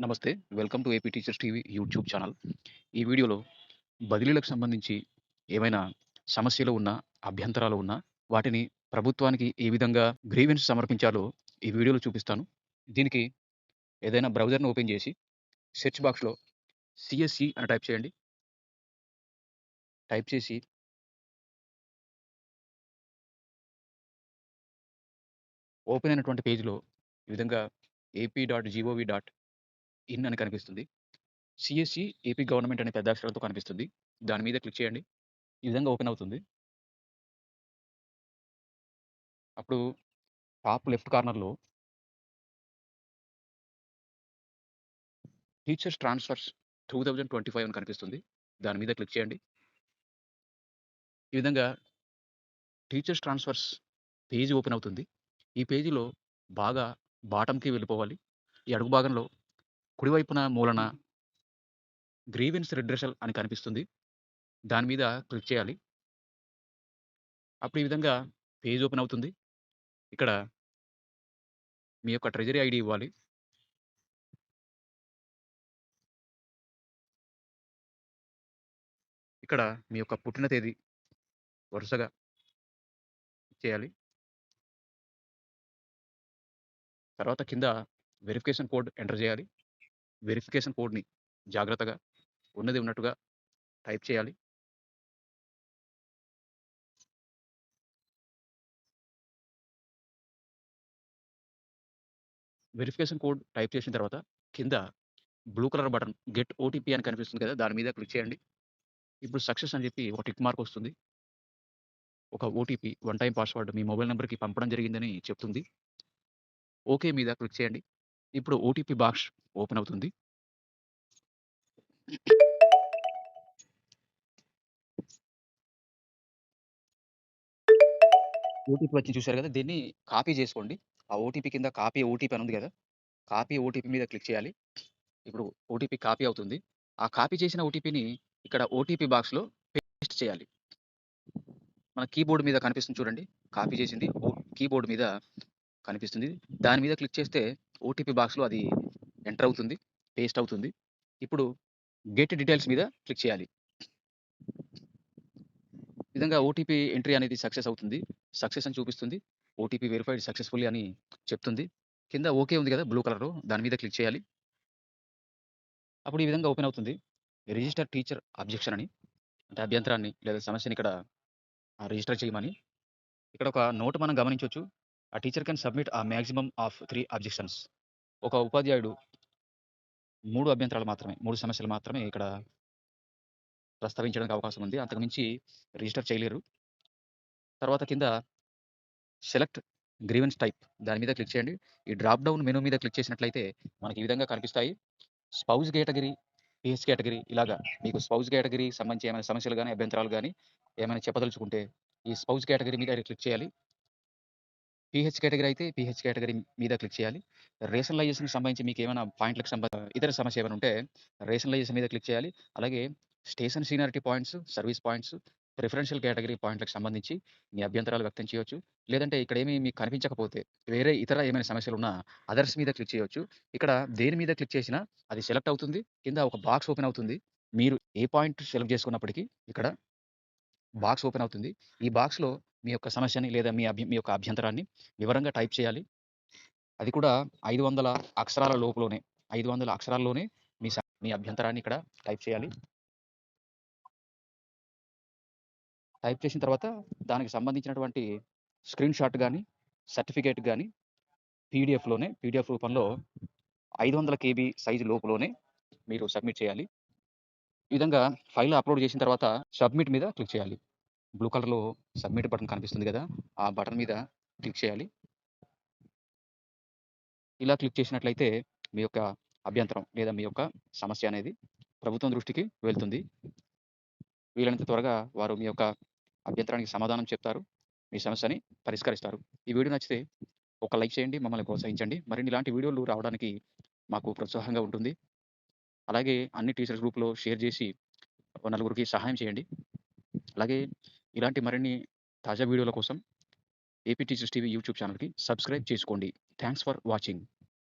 నమస్తే. Welcome to AP teachers TV YouTube channel. ఈ వీడియోలో బదిలీలకు సంబంధించి ఏమైనా సమస్యలు ఉన్నా, అభ్యంతరాలు ఉన్నా, వాటిని ప్రభుత్వానికి ఏ విధంగా గ్రీవెన్స్ సమర్పించాలో ఈ వీడియోలో చూపిస్తాను. దీనికి ఏదైనా బ్రౌజర్‌ని ఓపెన్ చేసి సెర్చ్ బాక్స్‌లో సిఎస్సి అని టైప్ చేయండి. టైప్ చేసి ఓపెన్ అయినటువంటి పేజ్‌లో ఈ విధంగా AP dot gov dot in అని కనిపిస్తుంది. సీఎస్‌సి ఏపీ గవర్నమెంట్ అనే పెద్ద అక్షరాలతో కనిపిస్తుంది. దాని మీద క్లిక్ చేయండి. ఈ విధంగా ఓపెన్ అవుతుంది. అప్పుడు టాప్ లెఫ్ట్ కార్నర్‌లో టీచర్స్ ట్రాన్స్‌ఫర్స్ 2025 అని కనిపిస్తుంది. దాని మీద క్లిక్ చేయండి. ఈ విధంగా టీచర్స్ ట్రాన్స్‌ఫర్స్ పేజ్ ఓపెన్ అవుతుంది. ఈ పేజీలో బాగా బాటమ్‌కి వెళ్ళిపోవాలి. ఈ అడుగు భాగంలో కుడివైపున మూలన గ్రీవెన్స్ రిడ్రెసల్ అని కనిపిస్తుంది. దాని మీద క్లిక్ చేయాలి. అప్పుడు ఈ విధంగా పేజ్ ఓపెన్ అవుతుంది. ఇక్కడ మీ యొక్క ట్రెజరీ ఐడీ ఇవ్వాలి. ఇక్కడ మీ యొక్క పుట్టిన తేదీ వరుసగా చేయాలి. తర్వాత కింద వెరిఫికేషన్ కోడ్ ఎంటర్ చేయాలి. వెరిఫికేషన్ కోడ్‌ని జాగ్రత్తగా ఉన్నది ఉన్నట్టుగా టైప్ చేయాలి. వెరిఫికేషన్ కోడ్ టైప్ చేసిన తర్వాత కింద blue colour button get OTP అని కనిపిస్తుంది కదా! దాని మీద క్లిక్ చేయండి. ఇప్పుడు సక్సెస్ అని చెప్పి ఒక టిక్ మార్క్ వస్తుంది. ఒక ఓటీపీ వన్ టైం పాస్వర్డ్ మీ మొబైల్ నెంబర్కి పంపడం జరిగిందని చెప్తుంది. ఓకే మీద క్లిక్ చేయండి. ఇప్పుడు ఓటీపీ బాక్స్ ఓపెన్ అవుతుంది. ఓటీపీ వచ్చింది చూసారు కదా! దీన్ని కాపీ చేసుకోండి. ఆ ఓటీపీ కింద కాపీ ఓటీపీ అని ఉంది కదా! కాపీ ఓటీపీ మీద క్లిక్ చేయాలి. ఇప్పుడు ఓటీపీ కాపీ అవుతుంది. ఆ కాపీ చేసిన ఓటీపీని ఇక్కడ ఓటీపీ బాక్స్‌లో పేస్ట్ చేయాలి. మన కీబోర్డ్ మీద కనిపిస్తుంది చూడండి. కాపీ చేసింది ఓ కీబోర్డ్ మీద కనిపిస్తుంది. దాని మీద క్లిక్ చేస్తే ఓటీపీ బాక్స్‌లో అది ఎంటర్ అవుతుంది. పేస్ట్ అవుతుంది. ఇప్పుడు గెట్ డీటెయిల్స్ మీద క్లిక్ చేయాలి. విధంగా ఓటీపీ ఎంట్రీ అనేది సక్సెస్ అవుతుంది. సక్సెస్ అని చూపిస్తుంది. ఓటీపీ వెరిఫైడ్ సక్సెస్‌ఫుల్లీ అని చెప్తుంది. కింద ఓకే ఉంది కదా! బ్లూ కలర్ దాని మీద క్లిక్ చేయాలి. అప్పుడు ఈ విధంగా ఓపెన్ అవుతుంది. రిజిస్టర్ టీచర్ అబ్జెక్షన్ అని. అంటే అభ్యంతరాన్ని లేదా సమస్యని ఇక్కడ రిజిస్టర్ చేయమని. ఇక్కడ ఒక నోట్ మనం గమనించవచ్చు a teacher can submit a maximum of three objections. ఒక ఉపాధ్యాయుడు మూడు అభ్యంతరాలు మాత్రమే, మూడు సమస్యలు మాత్రమే ఇక్కడ ప్రస్తావించడానికి అవకాశం ఉంది. అంతకుమించి రిజిస్టర్ చేయలేరు. తర్వాత కింద సెలెక్ట్ గ్రీవెన్స్ టైప్ దాని మీద క్లిక్ చేయండి. ఈ డ్రాప్ డౌన్ మెనూ మీద క్లిక్ చేసినట్లయితే మనకి ఈ విధంగా కనిపిస్తాయి. స్పౌజ్ కేటగిరీ పిహెచ్ కేటగిరీ ఇలాగా మీకు స్పౌజ్ కేటగిరీ సంబంధించి ఏమైనా సమస్యలు కానీ అభ్యంతరాలు కానీ ఏమైనా చెప్పదలుచుకుంటే ఈ స్పౌజ్ కేటగిరీ మీద క్లిక్ చేయాలి. పీహెచ్ కేటగిరీ అయితే పీహెచ్ కేటగరీ మీద క్లిక్ చేయాలి. రేషనలైజేషన్ సంబంధించి మీకు ఏమైనా పాయింట్‌లకు సంబంధ ఇతర సమస్య ఏమైనా ఉంటే రేషనలైజేషన్ మీద క్లిక్ చేయాలి. అలాగే station seniority points, service points, preferential category పాయింట్‌లకు సంబంధించి మీ అభ్యంతరాలు వ్యక్తం చేయవచ్చు లేదంటే ఇక్కడేమి మీకు కనిపించకపోతే వేరే ఇతర ఏమైనా సమస్యలు ఉన్నా అదర్స్ మీద క్లిక్ చేయవచ్చు ఇక్కడ దేని మీద క్లిక్ చేసినా అది సెలెక్ట్ అవుతుంది. కింద ఒక బాక్స్ ఓపెన్ అవుతుంది. మీరు ఏ పాయింట్ సెలెక్ట్ చేసుకున్నప్పటికీ ఇక్కడ బాక్స్ ఓపెన్ అవుతుంది. ఈ బాక్స్‌లో మీ యొక్క సమస్యని లేదా మీ అభ్య మీ యొక్క అభ్యంతరాన్ని వివరంగా టైప్ చేయాలి. అది కూడా 500 అక్షరాల లోపులోనే 500 అక్షరాల్లోనే మీ స మీ అభ్యంతరాన్ని ఇక్కడ టైప్ చేయాలి. టైప్ చేసిన తర్వాత దానికి సంబంధించినటువంటి స్క్రీన్ షాట్ కానీ సర్టిఫికేట్ కానీ పీడీఎఫ్‌లోనే పీడీఎఫ్ రూపంలో 500 కేబీ సైజు లోపులోనే మీరు సబ్మిట్ చేయాలి. ఈ విధంగా ఫైల్ అప్‌లోడ్ చేసిన తర్వాత సబ్మిట్ మీద క్లిక్ చేయాలి. బ్లూ కలర్‌లో సబ్మిట్ బటన్ కనిపిస్తుంది కదా! ఆ బటన్ మీద క్లిక్ చేయాలి. ఇలా క్లిక్ చేసినట్లయితే మీ యొక్క అభ్యంతరం లేదా మీ యొక్క సమస్య అనేది ప్రభుత్వం దృష్టికి వెళ్తుంది. వీలైనంత త్వరగా వారు మీ యొక్క అభ్యంతరానికి సమాధానం చెప్తారు. మీ సమస్యని పరిష్కరిస్తారు. ఈ వీడియో నచ్చితే ఒక లైక్ చేయండి. మమ్మల్ని ప్రోత్సహించండి. మరిన్ని ఇలాంటి వీడియోలు రావడానికి మాకు ప్రోత్సాహంగా ఉంటుంది. అలాగే అన్ని టీచర్స్ గ్రూప్‌లో షేర్ చేసి నలుగురికి సహాయం చేయండి. అలాగే ఇలాంటి మరిన్ని తాజా వీడియోల కోసం ఏపీ టీచర్స్ టీవీ యూట్యూబ్ ఛానల్కి సబ్స్క్రైబ్ చేసుకోండి. Thanks for watching.